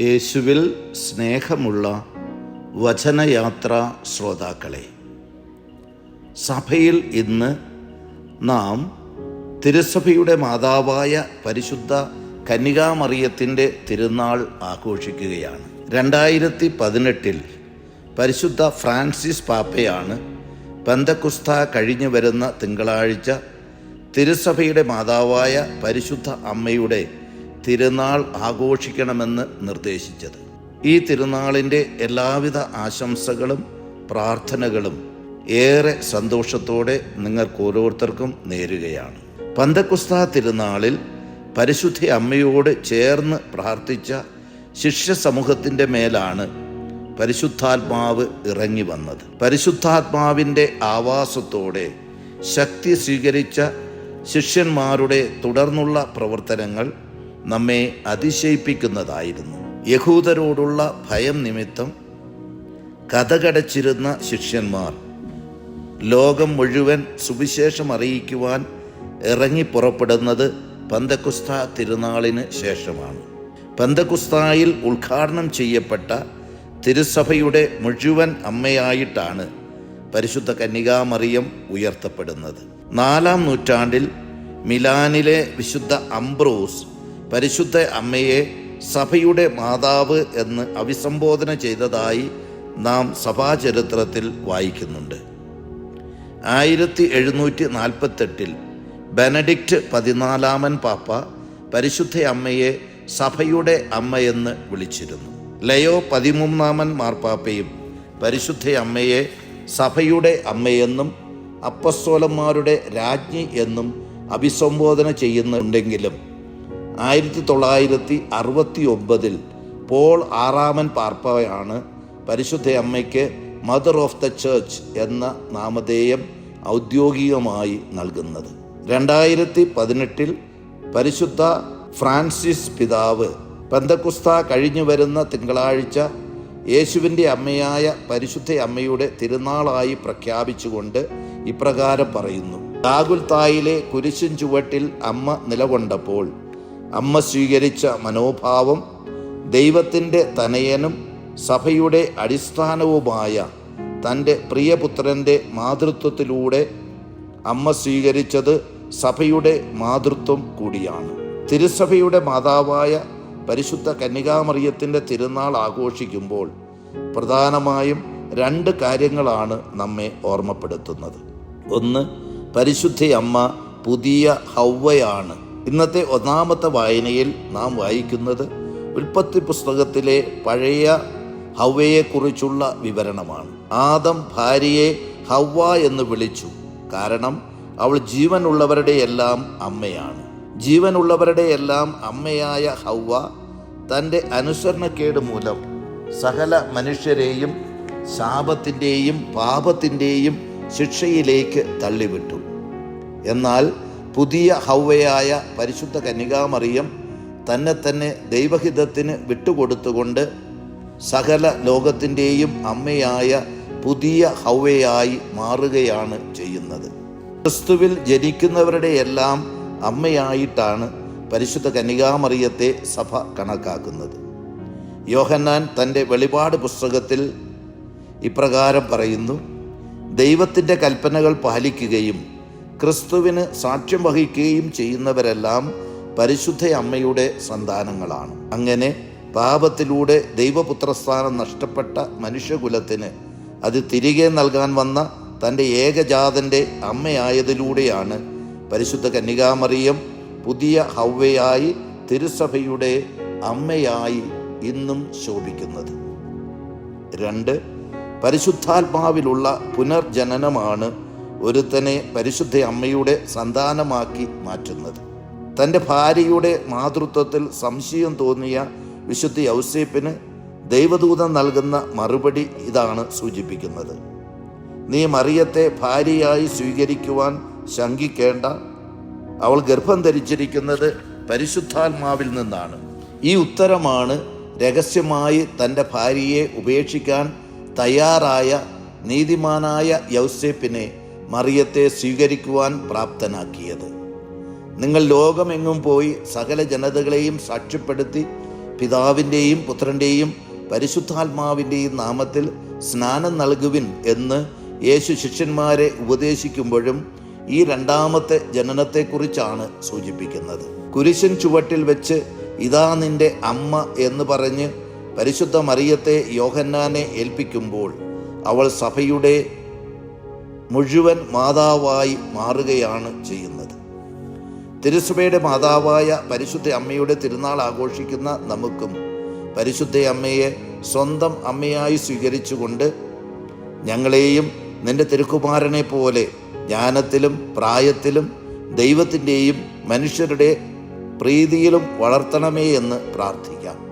യേശുവിൽ സ്നേഹമുള്ള വചനയാത്ര ശ്രോതാക്കളെ സഭയിൽ ഇന്ന് നാം തിരുസഭയുടെ മാതാവായ പരിശുദ്ധ കന്യകാമറിയത്തിന്റെ തിരുനാൾ ആഘോഷിക്കുകയാണ്. രണ്ടായിരത്തി പതിനെട്ടിൽ പരിശുദ്ധ ഫ്രാൻസിസ് പാപ്പയാണ് പന്തക്കുസ്ത കഴിഞ്ഞു വരുന്ന തിങ്കളാഴ്ച തിരുസഭയുടെ മാതാവായ പരിശുദ്ധ അമ്മയുടെ തിരുനാൾ ആഘോഷിക്കണമെന്ന് നിർദ്ദേശിച്ചത്. ഈ തിരുനാളിന്റെ എല്ലാവിധ ആശംസകളും പ്രാർത്ഥനകളും ഏറെ സന്തോഷത്തോടെ നിങ്ങൾക്ക് ഓരോരുത്തർക്കും നേരുകയാണ്. പന്തക്കുസ്ത തിരുനാളിൽ പരിശുദ്ധ അമ്മയോട് ചേർന്ന് പ്രാർത്ഥിച്ച ശിഷ്യ സമൂഹത്തിന്റെ മേലാണ് പരിശുദ്ധാത്മാവ് ഇറങ്ങി വന്നത് പരിശുദ്ധാത്മാവിന്റെ ആവാസത്തോടെ ശക്തി സ്വീകരിച്ച ശിഷ്യന്മാരുടെ തുടർന്നുള്ള പ്രവർത്തനങ്ങൾ നമ്മെ അതിശയിപ്പിക്കുന്നതായിരുന്നു. യഹൂദരോടുള്ള ഭയം നിമിത്തം കഥകടച്ചിരുന്ന ശിഷ്യന്മാർ ലോകം മുഴുവൻ സുവിശേഷം അറിയിക്കുവാൻ ഇറങ്ങി പുറപ്പെടുന്നത് പന്തക്കുസ്ത തിരുനാളിന് ശേഷമാണ്. പന്തക്കുസ്തായിൽ ഉദ്ഘാടനം ചെയ്യപ്പെട്ട തിരുസഭയുടെ മുഴുവൻ അമ്മയായിട്ടാണ് പരിശുദ്ധ കന്യകാമറിയം ഉയർത്തപ്പെടുന്നത്. നാലാം നൂറ്റാണ്ടിൽ മിലാനിലെ വിശുദ്ധ അംബ്രോസ് പരിശുദ്ധ അമ്മയെ സഭയുടെ മാതാവ് എന്ന് അഭിസംബോധന ചെയ്തതായി നാം സഭാചരിത്രത്തിൽ വായിക്കുന്നുണ്ട്. ആയിരത്തി എഴുന്നൂറ്റി നാൽപ്പത്തെട്ടിൽ ബെനഡിക്റ്റ് പതിനാലാമൻ പാപ്പ പരിശുദ്ധ അമ്മയെ സഭയുടെ അമ്മയെന്ന് വിളിച്ചിരുന്നു. ലയോ പതിമൂന്നാമൻ മാർപ്പാപ്പയും പരിശുദ്ധ അമ്മയെ സഭയുടെ അമ്മയെന്നും അപ്പസ്തോലന്മാരുടെ രാജ്ഞി എന്നും അഭിസംബോധന ചെയ്യുന്നുണ്ടെങ്കിലും ആയിരത്തി തൊള്ളായിരത്തി അറുപത്തി ഒമ്പതിൽ പോൾ ആറാമൻ പാർപ്പയാണ് പരിശുദ്ധ അമ്മയ്ക്ക് മദർ ഓഫ് ദ ചേർച്ച് എന്ന നാമധേയം ഔദ്യോഗികമായി നൽകുന്നത്. രണ്ടായിരത്തി പതിനെട്ടിൽ പരിശുദ്ധ ഫ്രാൻസിസ് പിതാവ് പന്തക്കുസ്ത കഴിഞ്ഞു വരുന്ന തിങ്കളാഴ്ച യേശുവിന്റെ അമ്മയായ പരിശുദ്ധ അമ്മയുടെ തിരുനാളായി പ്രഖ്യാപിച്ചുകൊണ്ട് ഇപ്രകാരം പറയുന്നു. ഗാഗുൽത്തായിലെ കുരിശിൻ ചുവട്ടിൽ അമ്മ നിലകൊണ്ടപ്പോൾ അമ്മ സ്വീകരിച്ച മനോഭാവം ദൈവത്തിന്റെ തനയനും സഭയുടെ അടിസ്ഥാനവുമായ തന്റെ പ്രിയപുത്രന്റെ മാതൃത്വത്തിലൂടെ അമ്മ സ്വീകരിച്ചത് സഭയുടെ മാതൃത്വം കൂടിയാണ്. തിരുസഭയുടെ മാതാവായ പരിശുദ്ധ കന്യകാമറിയത്തിന്റെ തിരുനാൾ ആഘോഷിക്കുമ്പോൾ പ്രധാനമായും രണ്ട് കാര്യങ്ങളാണ് നമ്മെ ഓർമ്മപ്പെടുത്തുന്നത്. ഒന്ന് പരിശുദ്ധ അമ്മ പുതിയ ഹൗവയാണ് ഇന്നത്തെ ഒന്നാമത്തെ വായനയിൽ നാം വായിക്കുന്നത് ഉൽപ്പത്തി പുസ്തകത്തിലെ പഴയ ഹൗവയെക്കുറിച്ചുള്ള വിവരണമാണ്. ആദം ഭാര്യയെ ഹൗവ എന്ന് വിളിച്ചു. കാരണം അവൾ ജീവനുള്ളവരുടെ എല്ലാം അമ്മയാണ്. ജീവനുള്ളവരുടെ എല്ലാം അമ്മയായ ഹൗവ തന്റെ അനുസരണക്കേട് മൂലം സകല മനുഷ്യരെയും ശാപത്തിന്റെയും പാപത്തിന്റെയും ശിക്ഷയിലേക്ക് തള്ളിവിട്ടു. എന്നാൽ പുതിയ ഹൗവയായ പരിശുദ്ധ കന്യകാമറിയം തന്നെ തന്നെ ദൈവഹിതത്തിന് വിട്ടുകൊടുത്തുകൊണ്ട് സകല ലോകത്തിന്റെയും അമ്മയായ പുതിയ ഹൗവയായി മാറുകയാണ് ചെയ്യുന്നത്. ക്രിസ്തുവിൽ ജനിക്കുന്നവരുടെ എല്ലാം അമ്മയായിട്ടാണ് പരിശുദ്ധ കന്യകാമറിയത്തെ സഭ കണക്കാക്കുന്നത്. യോഹന്നാൻ തന്റെ വെളിപാട് പുസ്തകത്തിൽ ഇപ്രകാരം പറയുന്നു ദൈവത്തിന്റെ കൽപ്പനകൾ പാലിക്കുകയും ക്രിസ്തുവിന് സാക്ഷ്യം വഹിക്കുകയും ചെയ്യുന്നവരെല്ലാം പരിശുദ്ധ അമ്മയുടെ സന്താനങ്ങളാണ്. അങ്ങനെ പാപത്തിലൂടെ ദൈവപുത്രസ്ഥാനം നഷ്ടപ്പെട്ട മനുഷ്യകുലത്തിന് അത് തിരികെ നൽകാൻ വന്ന തന്റെ ഏകജാതന്റെ അമ്മയായതിലൂടെയാണ് പരിശുദ്ധ കന്യകാമറിയം പുതിയ ഹൗവയായി തിരുസഭയുടെ അമ്മയായി ഇന്നും ശോഭിക്കുന്നത്. രണ്ട് പരിശുദ്ധാത്മാവിലുള്ള പുനർജനനമാണ് ഒരുത്തനെ പരിശുദ്ധ അമ്മയുടെ സന്താനമാക്കി മാറ്റുന്നത്. തന്റെ ഭാര്യയുടെ മാതൃത്വത്തിൽ സംശയം തോന്നിയ വിശുദ്ധ ഔസേപ്പിന് ദൈവദൂതൻ നൽകുന്ന മറുപടി ഇതാണ് സൂചിപ്പിക്കുന്നത്. നീ മറിയത്തെ ഭാര്യയായി സ്വീകരിക്കുവാൻ ശങ്കിക്കേണ്ട. അവൾ ഗർഭം ധരിച്ചിരിക്കുന്നത് പരിശുദ്ധാത്മാവിൽ നിന്നാണ്. ഈ ഉത്തരമാണ് രഹസ്യമായി തന്റെ ഭാര്യയെ ഉപേക്ഷിക്കാൻ തയ്യാറായ നീതിമാനായ യൗസേപ്പിനെ മറിയത്തെ സ്വീകരിക്കുവാൻ പ്രാപ്തനാക്കിയത്. നിങ്ങൾ ലോകമെങ്ങും പോയി സകല ജനതകളെയും സാക്ഷ്യപ്പെടുത്തി പിതാവിന്റെയും പുത്രന്റെയും പരിശുദ്ധാത്മാവിന്റെയും നാമത്തിൽ സ്നാനം നൽകുവിൻ എന്ന് യേശു ശിഷ്യന്മാരെ ഉപദേശിക്കുമ്പോഴും ഈ രണ്ടാമത്തെ ജനനത്തെക്കുറിച്ചാണ് സൂചിപ്പിക്കുന്നത്. കുരിശൻ ചുവട്ടിൽ വെച്ച് ഇതാ നിന്റെ അമ്മ എന്ന് പറഞ്ഞ് പരിശുദ്ധ മറിയത്തെ യോഹന്നാനെ ഏൽപ്പിക്കുമ്പോൾ അവൾ സഭയുടെ മുഴുവൻ മാതാവായി മാറുകയാണ് ചെയ്യുന്നത്. തിരുസഭയുടെ മാതാവായ പരിശുദ്ധ അമ്മയുടെ തിരുനാൾ ആഘോഷിക്കുന്ന നമുക്കും പരിശുദ്ധ അമ്മയെ സ്വന്തം അമ്മയായി സ്വീകരിച്ചുകൊണ്ട് ഞങ്ങളെയും നിന്റെ തിരുക്കുമാരനെ പോലെ ജ്ഞാനത്തിലും പ്രായത്തിലും ദൈവത്തിന്റെയും മനുഷ്യരുടെ പ്രീതിയിലും വളർത്തണമേ എന്ന് പ്രാർത്ഥിക്കാം.